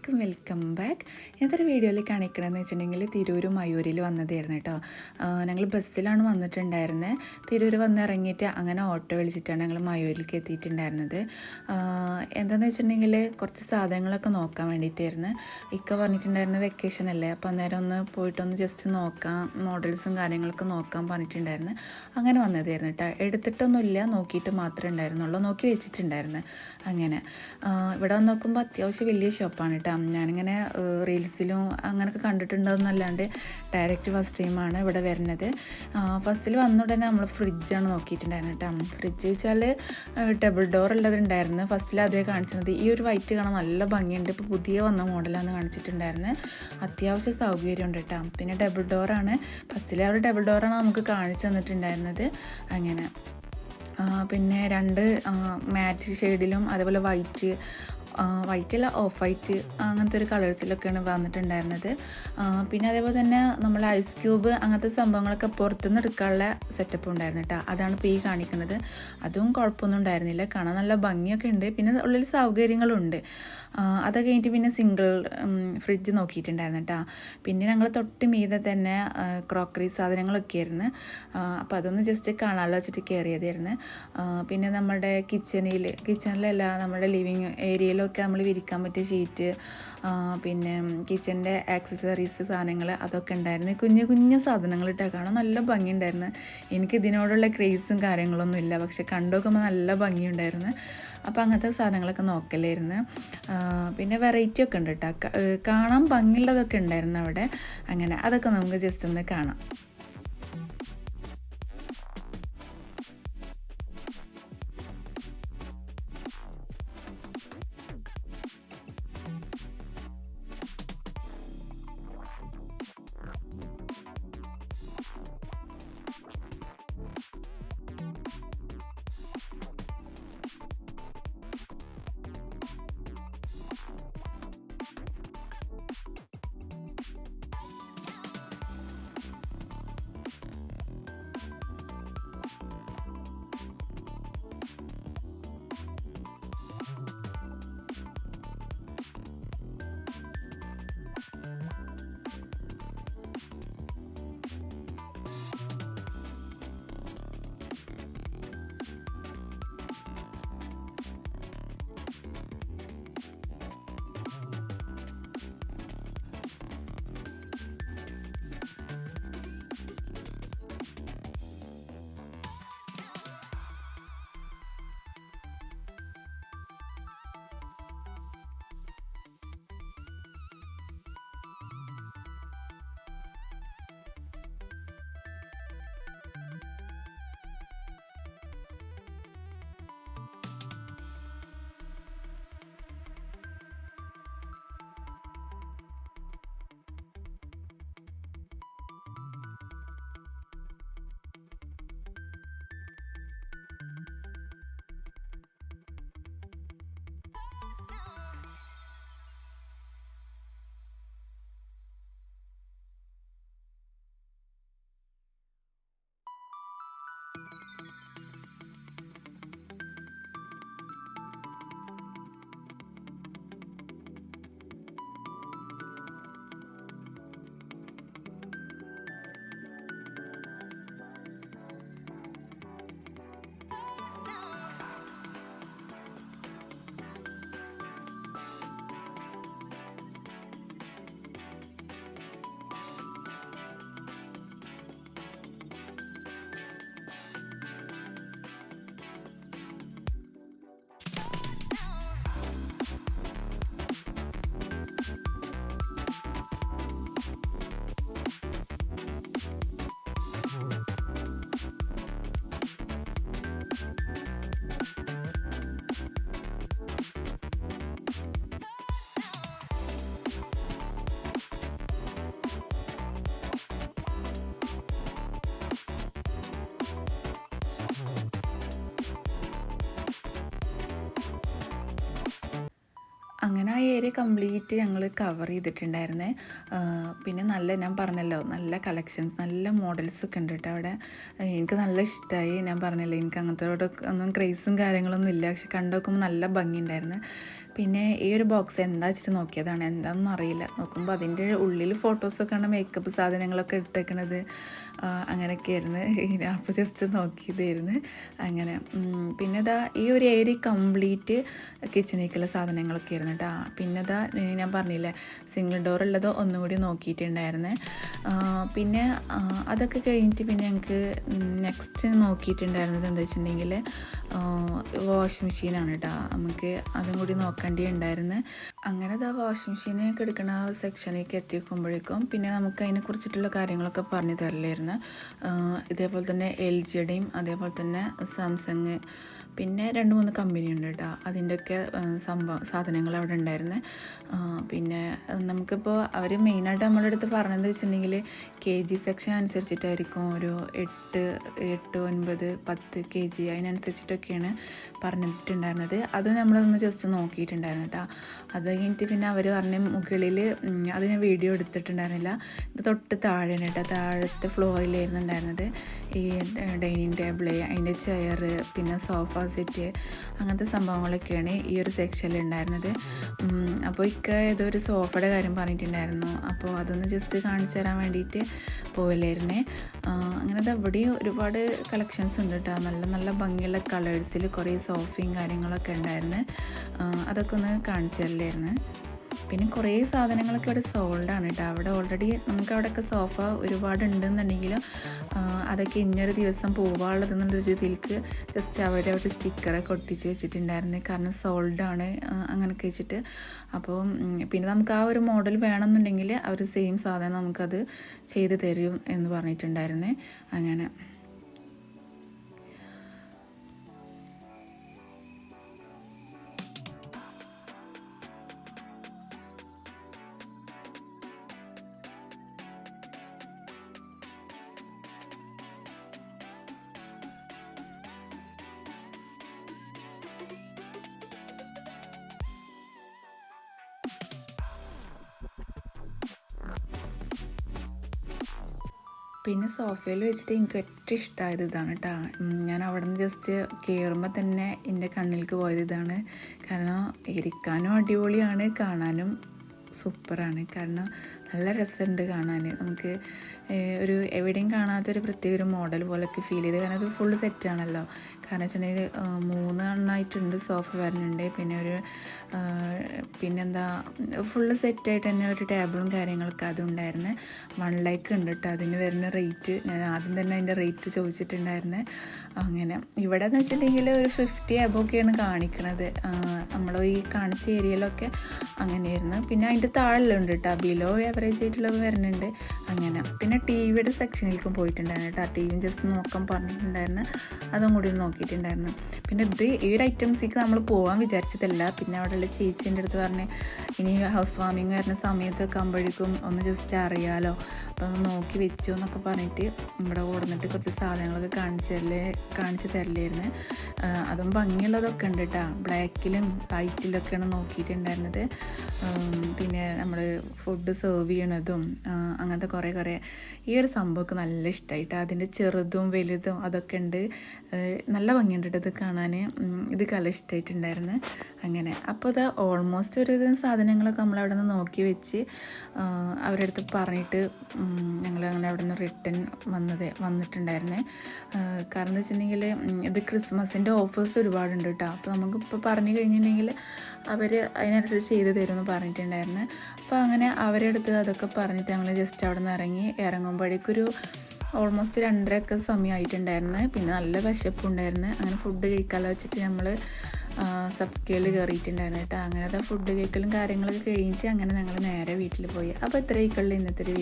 അസ്സാമലൈക്കും welcome back. ഇന്നത്തെ വീഡിയോയിൽ കാണിക്കണമെന്ന് വെച്ചിട്ടുണ്ടെങ്കിൽ തിരൂർ മയൂരിൽ വന്നതായിരുന്നു കേട്ടോ. ഞങ്ങൾ ബസ്സിലാണ് വന്നിട്ടുണ്ടായിരുന്നത് തിരൂർ വന്ന് ഇറങ്ങിയിട്ട് അങ്ങനെ ഓട്ടോ വിളിച്ചിട്ടാണ് ഞങ്ങൾ മയൂരിലേക്ക് എത്തിയിട്ടുണ്ടായിരുന്നത്. എന്താണെന്ന് വെച്ചിട്ടുണ്ടെങ്കിൽ കുറച്ച് സാധനങ്ങളൊക്കെ നോക്കാൻ വേണ്ടിയിട്ടായിരുന്നു. ഇക്ക പറഞ്ഞിട്ടുണ്ടായിരുന്നു വെക്കേഷൻ അല്ലേ? അപ്പോൾ അന്നേരം ഒന്ന് പോയിട്ടൊന്ന് ജസ്റ്റ് നോക്കാം. മോഡൽസും കാര്യങ്ങളൊക്കെ നോക്കാൻ പറഞ്ഞിട്ടുണ്ടായിരുന്നു. അങ്ങനെ വന്നതായിരുന്നു കേട്ടോ. എടുത്തിട്ടൊന്നുമില്ല. നോക്കിയിട്ട് മാത്രമേ ഉണ്ടായിരുന്നുള്ളൂ. നോക്കി വെച്ചിട്ടുണ്ടായിരുന്നു. അങ്ങനെ. ഇവിടെ വന്ന് നോക്കുമ്പോൾ അത്യാവശ്യം വലിയ ഷോപ്പാണ് കേട്ടോ. ഞാനിങ്ങനെ റീൽസിലും അങ്ങനെയൊക്കെ കണ്ടിട്ടുണ്ടെന്നല്ലാണ്ട് ഡയറക്റ്റ് ഫസ്റ്റ് ടൈമാണ് ഇവിടെ വരുന്നത്. ഫസ്റ്റിൽ വന്ന ഉടനെ നമ്മൾ ഫ്രിഡ്ജാണ് നോക്കിയിട്ടുണ്ടായിരുന്നത് കേട്ടോ ഫ്രിഡ്ജ് വെച്ചാൽ ഡബിൾ ഡോർ ഉള്ളതുണ്ടായിരുന്നു. ഫസ്റ്റിൽ അതേ കാണിച്ചത് ഈ ഒരു വൈറ്റ് കാണാൻ നല്ല ഭംഗിയുണ്ട്. ഇപ്പോൾ പുതിയ വന്ന മോഡലാണ് കാണിച്ചിട്ടുണ്ടായിരുന്നത് അത്യാവശ്യം സൗകര്യമുണ്ട് കേട്ടോ പിന്നെ ഡബിൾ ഡോറാണ് ഫസ്റ്റിൽ അവർ ഡബിൾ ഡോറാണ് നമുക്ക് കാണിച്ചു തന്നിട്ടുണ്ടായിരുന്നത്. അങ്ങനെ. പിന്നെ രണ്ട് മാറ്റ് ഷെയ്ഡിലും അതേപോലെ വൈറ്റ് വൈറ്റ് അല്ല ഓഫ് വൈറ്റ് അങ്ങനത്തെ ഒരു കളേഴ്സിലൊക്കെയാണ് വന്നിട്ടുണ്ടായിരുന്നത്. പിന്നെ അതേപോലെ തന്നെ നമ്മൾ ഐസ് ക്യൂബ് അങ്ങനത്തെ സംഭവങ്ങളൊക്കെ പുറത്തുനിന്ന് എടുക്കാനുള്ള സെറ്റപ്പ് ഉണ്ടായിരുന്നു കേട്ടോ അതാണ് ഇപ്പോൾ ഈ കാണിക്കുന്നത്. അതും കുഴപ്പമൊന്നും ഉണ്ടായിരുന്നില്ല. കാണാൻ നല്ല ഭംഗിയൊക്കെ ഉണ്ട്. പിന്നെ ഉള്ളിൽ സൗകര്യങ്ങളുണ്ട്. അതൊക്കെ അത് കഴിഞ്ഞിട്ട് പിന്നെ സിംഗിൾ ഫ്രിഡ്ജ് നോക്കിയിട്ടുണ്ടായിരുന്നു കേട്ടോ പിന്നെ ഞങ്ങൾ തൊട്ട് മീതെ തന്നെ ക്രോക്കറി സാധനങ്ങളൊക്കെ ആയിരുന്നു. അപ്പോൾ അതൊന്ന് ജസ്റ്റ് കാണാമല്ലോ വെച്ചിട്ട് കയറിയതായിരുന്നു പിന്നെ നമ്മുടെ കിച്ചണിൽ കിച്ചണിലല്ല നമ്മുടെ ലിവിങ് ഏരിയയിലൊക്കെ നമ്മൾ വിരിക്കാൻ പറ്റിയ ഷീറ്റ് പിന്നെ കിച്ചന്റെ ആക്സസറീസ് സാധനങ്ങൾ അതൊക്കെ ഉണ്ടായിരുന്നു. കുഞ്ഞു കുഞ്ഞു സാധനങ്ങൾ ഇട്ടാൽ കാണാൻ നല്ല ഭംഗിയുണ്ടായിരുന്നു. എനിക്ക് ഇതിനോടുള്ള ക്രേസും കാര്യങ്ങളൊന്നും ഇല്ല. പക്ഷെ കണ്ടുനോക്കുമ്പോൾ നല്ല ഭംഗിയുണ്ടായിരുന്നു. അപ്പോൾ അങ്ങനത്തെ സാധനങ്ങളൊക്കെ നോക്കലായിരുന്നു. പിന്നെ വെറൈറ്റി ഒക്കെ ഉണ്ട് കേട്ടോ കാണാൻ ഭംഗിയുള്ളതൊക്കെ ഉണ്ടായിരുന്നു അവിടെ. അങ്ങനെ അതൊക്കെ നമുക്ക് ജസ്റ്റ് ഒന്ന് കാണാം. അങ്ങനെ ഏരിയ കംപ്ലീറ്റ് ഞങ്ങൾ കവർ ചെയ്തിട്ടുണ്ടായിരുന്നേ. പിന്നെ നല്ല ഞാൻ പറഞ്ഞല്ലോ നല്ല കളക്ഷൻസ് നല്ല മോഡൽസ് ഒക്കെ ഉണ്ട് കേട്ടോ അവിടെ. എനിക്ക് നല്ല ഇഷ്ടമായി ഞാൻ പറഞ്ഞല്ലോ എനിക്ക് അങ്ങനത്തെ ഒന്നും ക്രേസും കാര്യങ്ങളൊന്നും ഇല്ല. പക്ഷെ കണ്ടു നോക്കുമ്പോൾ നല്ല ഭംഗിയുണ്ടായിരുന്നു പിന്നെ ഈ ഒരു ബോക്സ് എന്താ വെച്ചിട്ട് നോക്കിയതാണ്? എന്താണെന്ന് അറിയില്ല. നോക്കുമ്പോൾ അതിന്റെ ഉള്ളിൽ ഫോട്ടോസൊക്കെ ആണ് മേക്കപ്പ് സാധനങ്ങളൊക്കെ ഇട്ടേക്കണത്. അങ്ങനെയൊക്കെയായിരുന്നു. അപ്പോൾ ജസ്റ്റ് നോക്കിയതായിരുന്നു. അങ്ങനെ പിന്നെ ഇതാ ഈ ഒരു ഏരിയ കംപ്ലീറ്റ് കിച്ചണിലേക്കുള്ള സാധനങ്ങളൊക്കെ ആയിരുന്നു കേട്ടോ. പിന്നെ ഇതാ ഞാൻ പറഞ്ഞില്ലേ സിംഗിൾ ഡോർ ഉള്ളത് ഒന്നുകൂടി നോക്കിയിട്ടുണ്ടായിരുന്നേ. പിന്നെ അതൊക്കെ കഴിഞ്ഞിട്ട് പിന്നെ ഞങ്ങൾക്ക് നെക്സ്റ്റ് നോക്കിയിട്ടുണ്ടായിരുന്നത് എന്താ വെച്ചിട്ടുണ്ടെങ്കിൽ വാഷിംഗ് മെഷീനാണ് കേട്ടോ നമുക്ക് അതും കൂടി നോക്കേണ്ടി ഉണ്ടായിരുന്നു അങ്ങനെ ഇതാ വാഷിംഗ് മെഷീനൊക്കെ എടുക്കുന്ന ആ സെക്ഷനിലേക്ക് എത്തിക്കുമ്പോഴേക്കും പിന്നെ നമുക്ക് അതിനെ കുറിച്ചിട്ടുള്ള കാര്യങ്ങളൊക്കെ പറഞ്ഞു തരലായിരുന്നു. ആ, ഇതേപോലെ തന്നെ എൽ ജിയുടെയും അതേപോലെ തന്നെ സാംസങ് പിന്നെ രണ്ട് മൂന്ന് കമ്പനി ഉണ്ട് കേട്ടോ. അതിന്റെയൊക്കെ സംഭവം സാധനങ്ങൾ അവിടെ ഉണ്ടായിരുന്നു. പിന്നെ നമുക്കിപ്പോൾ അവർ മെയിനായിട്ട് നമ്മുടെ അടുത്ത് പറഞ്ഞതെന്ന് വെച്ചിട്ടുണ്ടെങ്കിൽ കെ ജി സെക്ഷൻ അനുസരിച്ചിട്ടായിരിക്കും. ഒരു എട്ട് എട്ട് ഒൻപത് പത്ത് കെ ജി അതിനനുസരിച്ചിട്ടൊക്കെയാണ് പറഞ്ഞിട്ടുണ്ടായിരുന്നത്. അത് നമ്മളൊന്ന് ജസ്റ്റ് നോക്കിയിട്ടുണ്ടായിരുന്നു കേട്ടോ. അത് കഴിഞ്ഞിട്ട് പിന്നെ അവർ പറഞ്ഞ മുകളിൽ അത് ഞാൻ വീഡിയോ എടുത്തിട്ടുണ്ടായിരുന്നില്ല. ഇത് തൊട്ട് താഴെയാണ് കേട്ടോ. താഴത്തെ ഫ്ലോറിലായിരുന്നു ഉണ്ടായിരുന്നത്. ഈ ഡൈനിങ് ടേബിൾ അതിന്റെ ചെയർ പിന്നെ സോഫ സെറ്റ് അങ്ങനത്തെ സംഭവങ്ങളൊക്കെയാണ് ഈ ഒരു സെക്ഷനിൽ ഉണ്ടായിരുന്നത്. അപ്പോൾ ഇക്ക ഏതോ ഒരു സോഫയുടെ കാര്യം പറഞ്ഞിട്ടുണ്ടായിരുന്നു. അപ്പോൾ അതൊന്ന് ജസ്റ്റ് കാണിച്ചു തരാൻ വേണ്ടിയിട്ട് പോയില്ലായിരുന്നേ അങ്ങനെ അത് എവിടെയും ഒരുപാട് കളക്ഷൻസ് ഉണ്ട് കേട്ടോ. നല്ല നല്ല ഭംഗിയുള്ള കളേഴ്സിൽ കുറേ സോഫയും കാര്യങ്ങളൊക്കെ ഉണ്ടായിരുന്നു. അതൊക്കെ ഒന്ന് കാണിച്ചു തരില്ലായിരുന്നു. പിന്നെ കുറേ സാധനങ്ങളൊക്കെ അവിടെ സോൾഡ് ആണ് കേട്ടോ. അവിടെ ഓൾറെഡി നമുക്ക് അവിടെയൊക്കെ സോഫ ഒരുപാട് ഉണ്ടെന്നുണ്ടെങ്കിലും അതൊക്കെ ഇന്നൊരു ദിവസം പോവാനുള്ളത് എന്നുള്ള രീതിയിലേക്ക് ജസ്റ്റ് അവർ ഒരു സ്റ്റിക്കറൊക്കെ ഒട്ടിച്ച് വെച്ചിട്ടുണ്ടായിരുന്നു. കാരണം സോൾഡ് ആണ് അങ്ങനെയൊക്കെ വെച്ചിട്ട്. അപ്പോൾ പിന്നെ നമുക്ക് ആ ഒരു മോഡൽ വേണമെന്നുണ്ടെങ്കിൽ അവർ സെയിം സാധനം നമുക്കത് ചെയ്ത് തരും എന്ന് പറഞ്ഞിട്ടുണ്ടായിരുന്നേ. അങ്ങനെ. പിന്നെ സോഫയിൽ വെച്ചിട്ട് എനിക്ക് ഏറ്റവും ഇഷ്ടമായത് ഇതാണ് കേട്ടോ ഞാൻ അവിടെ നിന്ന് ജസ്റ്റ് കയറുമ്പോൾ തന്നെ എന്റെ കണ്ണിലേക്ക് പോയത് ഇതാണ്. കാരണം ഇരിക്കാനും അടിപൊളിയാണ് കാണാനും സൂപ്പറാണ്. കാരണം നല്ല രസമുണ്ട് കാണാൻ നമുക്ക് ഒരു എവിടെയും കാണാത്തൊരു പ്രത്യേക ഒരു മോഡൽ പോലൊക്കെ ഫീൽ ചെയ്ത് കാരണം അത് ഫുൾ സെറ്റാണല്ലോ കാരണം വെച്ചിട്ടുണ്ടെങ്കിൽ മൂന്ന് എണ്ണമായിട്ടുണ്ട് സോഫ വരുന്നുണ്ട് പിന്നെ ഒരു പിന്നെന്താ ഫുള്ള് സെറ്റായിട്ട് തന്നെ ഒരു ടേബിളും കാര്യങ്ങളൊക്കെ അതുണ്ടായിരുന്നു. വൺ ലൈക്ക് ഉണ്ട് കേട്ടോ അതിന് വരുന്ന റേറ്റ് ഞാൻ ആദ്യം തന്നെ അതിന്റെ റേറ്റ് ചോദിച്ചിട്ടുണ്ടായിരുന്നു. അങ്ങനെ. ഇവിടെ എന്ന് വെച്ചിട്ടുണ്ടെങ്കിൽ ഒരു ഫിഫ്റ്റി അബോക്കെയാണ് കാണിക്കണത്. നമ്മൾ ഈ കാണിച്ച ഏരിയയിലൊക്കെ അങ്ങനെയായിരുന്നു. പിന്നെ അതിന്റെ താഴെയുണ്ട് കേട്ടോ. ബിലോ ആവറേജ് ആയിട്ടുള്ളത് വരുന്നുണ്ട്. അങ്ങനെ. പിന്നെ ടി വിയുടെ സെക്ഷനിലേക്കും പോയിട്ടുണ്ടായിരുന്നു കേട്ടോ. ടി വി ജസ്റ്റ് നോക്കാൻ പറഞ്ഞിട്ടുണ്ടായിരുന്നു. അതും കൂടി നോക്കിയിട്ടുണ്ടായിരുന്നു. പിന്നെ ഇത് ഈ ഒരു ഐറ്റംസിലേക്ക് നമ്മൾ പോകാൻ വിചാരിച്ചതല്ല. പിന്നെ അവിടെയുള്ള ചേച്ചീന്റെ അടുത്ത് പറഞ്ഞ് ഇനി ഹൗസ് വാമിങ് വരുന്ന സമയത്തൊക്കെ ആകുമ്പോഴേക്കും ഒന്ന് ജസ്റ്റ് അറിയാലോ. അപ്പോൾ ഒന്ന് നോക്കി വെച്ചു എന്നൊക്കെ പറഞ്ഞിട്ട് ഇവിടെ ഓടുന്നിട്ട് കുറച്ച് സാധനങ്ങളൊക്കെ കാണിച്ചു തരലേ കാണിച്ചു തരലായിരുന്നു. അതും ഭംഗിയുള്ളതൊക്കെ ഉണ്ട് കേട്ടോ. ബ്ലാക്കിലും വൈറ്റിലൊക്കെയാണ് നോക്കിയിട്ടുണ്ടായിരുന്നത്. ഉം, പിന്നെ നമ്മൾ ഫുഡ് സെർവ് ചെയ്യണതും അങ്ങനത്തെ കുറേ കുറേ ഈ ഒരു സംഭവമൊക്കെ നല്ല ഇഷ്ടമായിട്ട് അതിന്റെ ചെറുതും വലുതും അതൊക്കെ ഉണ്ട്. നല്ല ഭംഗിയുണ്ട് ഇത് കാണാൻ ഇത് കല ഇഷ്ടമായിട്ടുണ്ടായിരുന്നു അങ്ങനെ. അപ്പോൾ അത് ഓൾമോസ്റ്റ് ഒരു സാധനങ്ങളൊക്കെ നമ്മൾ അവിടെ നിന്ന് നോക്കി വെച്ച് അവരുടെ അടുത്ത് പറഞ്ഞിട്ട് ഞങ്ങൾ അങ്ങനെ അവിടെ നിന്ന് റിട്ടേൺ വന്നത് വന്നിട്ടുണ്ടായിരുന്നേ. കാരണം എന്ന് വെച്ചിട്ടുണ്ടെങ്കിൽ ഇത് ക്രിസ്മസിന്റെ ഓഫേഴ്സ് ഒരുപാടുണ്ട് കേട്ടോ അപ്പോൾ നമുക്കിപ്പോൾ പറഞ്ഞു കഴിഞ്ഞിട്ടുണ്ടെങ്കിൽ അവർ അതിനനുസരിച്ച് ചെയ്ത് തരുമെന്ന് പറഞ്ഞിട്ടുണ്ടായിരുന്നു. അപ്പോൾ അങ്ങനെ അവരെ അടുത്ത് അതൊക്കെ പറഞ്ഞിട്ട് ഞങ്ങൾ ജസ്റ്റ് അവിടെ നിന്ന് ഇറങ്ങി. ഇറങ്ങുമ്പോഴേക്കൊരു ഓൾമോസ്റ്റ് രണ്ടരയൊക്കെ സമയമായിട്ടുണ്ടായിരുന്നു. പിന്നെ നല്ല വിശപ്പുണ്ടായിരുന്നു. അങ്ങനെ ഫുഡ് കഴിക്കാമല്ലോ വെച്ചിട്ട് നമ്മൾ സബ്കയിൽ കയറിയിട്ടുണ്ടായിരുന്നു കേട്ടോ. അങ്ങനത്തെ ഫുഡ് കഴിക്കലും കാര്യങ്ങളൊക്കെ കഴിഞ്ഞിട്ട് അങ്ങനെ ഞങ്ങൾ നേരെ വീട്ടിൽ പോയി. അപ്പോൾ ഇത്രയൊക്കെയുള്ള ഇന്നത്തെ ഒരു